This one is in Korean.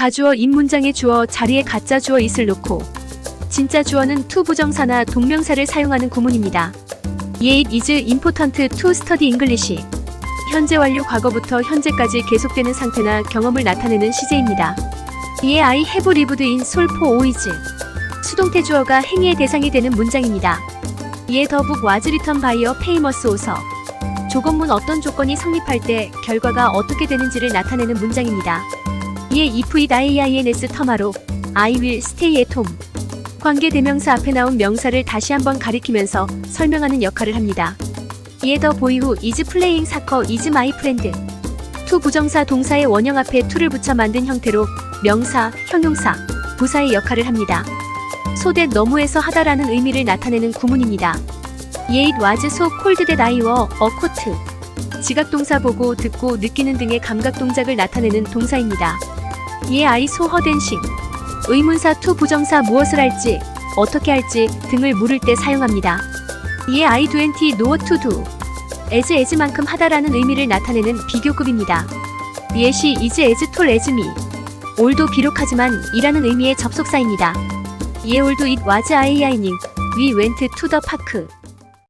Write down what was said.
가주어 입문장의 주어 자리에 가짜 주어 있을 놓고 진짜 주어는 to 부정사나 동명사를 사용하는 구문입니다. It is important to study English. 현재 완료 과거부터 현재까지 계속되는 상태나 경험을 나타내는 시제입니다. 이에 I have lived in Seoul for always. 수동태 주어가 행위의 대상이 되는 문장입니다. 이에 더북 written by a famous author. 조건문 어떤 조건이 성립할 때 결과가 어떻게 되는지를 나타내는 문장입니다. 이에 if it IINS 터마로 I will stay at home. 관계 대명사 앞에 나온 명사를 다시 한번 가리키면서 설명하는 역할을 합니다. 이에 더 보이 후 is playing soccer is my friend. to 부정사 동사의 원형 앞에 to를 붙여 만든 형태로 명사, 형용사, 부사의 역할을 합니다. 소대 너무에서 하다라는 의미를 나타내는 구문입니다. It was so cold that I wore a coat. 지각 동사 보고 듣고 느끼는 등의 감각 동작을 나타내는 동사입니다. I saw her dancing. 의문사 to 부정사 무엇을 할지, 어떻게 할지 등을 물을 때 사용합니다. and know what to do. as as만큼 하다라는 의미를 나타내는 비교급입니다. 예시 as tall as me. 올도 비록 하지만 이라는 의미의 접속사입니다. 이에 올도 was I ining. We went to the park.